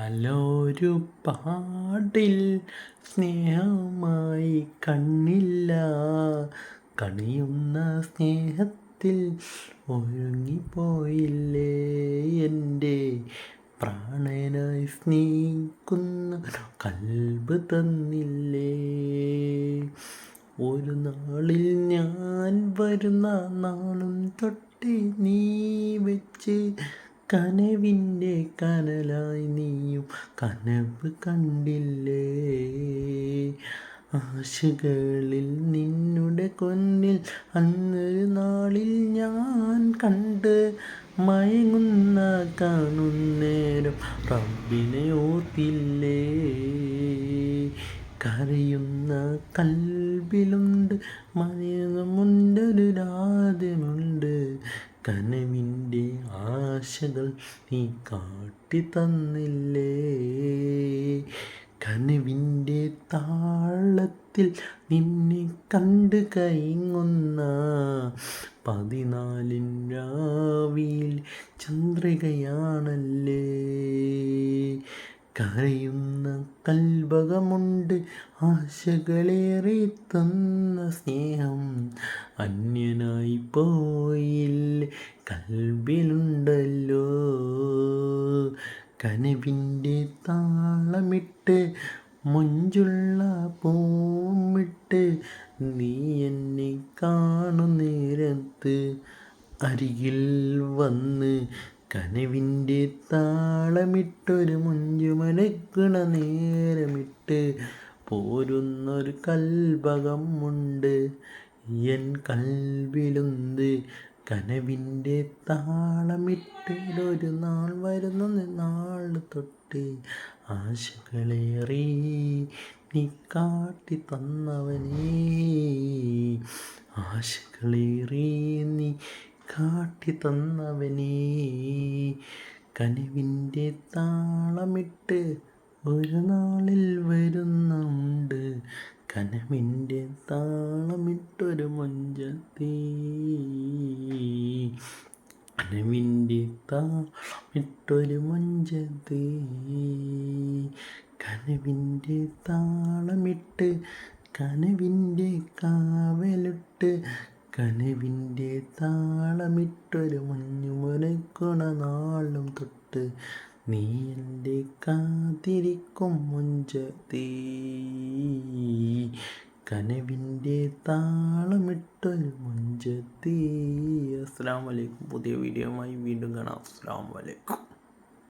നല്ലൊരു പാടിൽ സ്നേഹമായി കണ്ണില്ല. കണിയുന്ന സ്നേഹത്തിൽ ഒഴുങ്ങിപ്പോയില്ലേ എന്റെ പ്രാണനായി സ്നേഹിക്കുന്ന കൽബ് തന്നില്ലേ? ഒരു നാളിൽ ഞാൻ വരുന്ന നാളും തൊട്ട് നീ വെച്ച് കനവിന്റെ കനലായി നീയും കനവ് കണ്ടില്ലേ? ആശകളിൽ നിന്നുടെ കൊന്നിൽ അന്നൊരു നാളിൽ ഞാൻ കണ്ട് മയങ്ങുന്ന കാണുന്നേരം റബ്ബിനെ ഓർത്തില്ലേ? കരയുന്ന കൽബിലുണ്ട് മയങ്ങുമുണ്ടൊരു രാധമുണ്ട് കനവിന്റെ ആശകൾ നീ കാട്ടി തന്നില്ലേ കനവിന്റെ താളത്തിൽ നിന്നെ കണ്ട് കൈങ്ങുന്ന പതിനാലിൻ രാവിയിൽ ചന്ദ്രികയാണല്ലേ? കരയുന്ന കൽഭകമുണ്ട് ആശകളേറെ തന്ന സ്നേഹം അന്യനായി പോയില്ല കൽബിലുണ്ടല്ലോ കനവിന്റെ താളമിട്ട് മുഞ്ചുള്ള പൂമിട്ട് നീ എന്നെ കാണുന്നേരത്ത് അരികിൽ വന്ന് കനവിന്റെ താളമിട്ടൊരു മുഞ്ചുമനക്കണ നേരമിട്ട് പോരുന്നൊരു കൽഭകമുണ്ട്. എൻ കൽവിലുണ്ട് കനവിന്റെ താളമിട്ടൊരു നാൾ വരുന്ന നാൾ തൊട്ട്. ആശകളേറി നീ കാട്ടി തന്നവനേ. ആശകളേറി നീ കാട്ടി തന്നവനേ. കനവിന്റെ താളമിട്ട് ഒരു നാളിൽ വരുന്നുണ്ട്. കനവിന്റെ താളമിട്ടൊരു മൊഞ്ചത്തീ കനവിന്റെ താളമിട്ടൊരു മൊഞ്ചത്തീ കനവിന്റെ താളമിട്ട് കനവിന്റെ കാവലിട്ട് കനവിന്റെ താളമിട്ടൊരു മഞ്ഞു മുരക്കുണ നാളും തൊട്ട് നീ എന്റെ കാത്തിരിക്കും മുഞ്ചത്തീ കനവിന്റെ താളമിട്ടൊരു മുഞ്ചത്തി. അസ്സാം വലൈക്കും പുതിയ വീഡിയോയുമായി വീണ്ടും കാണാം. അസ്സാം വലൈക്കും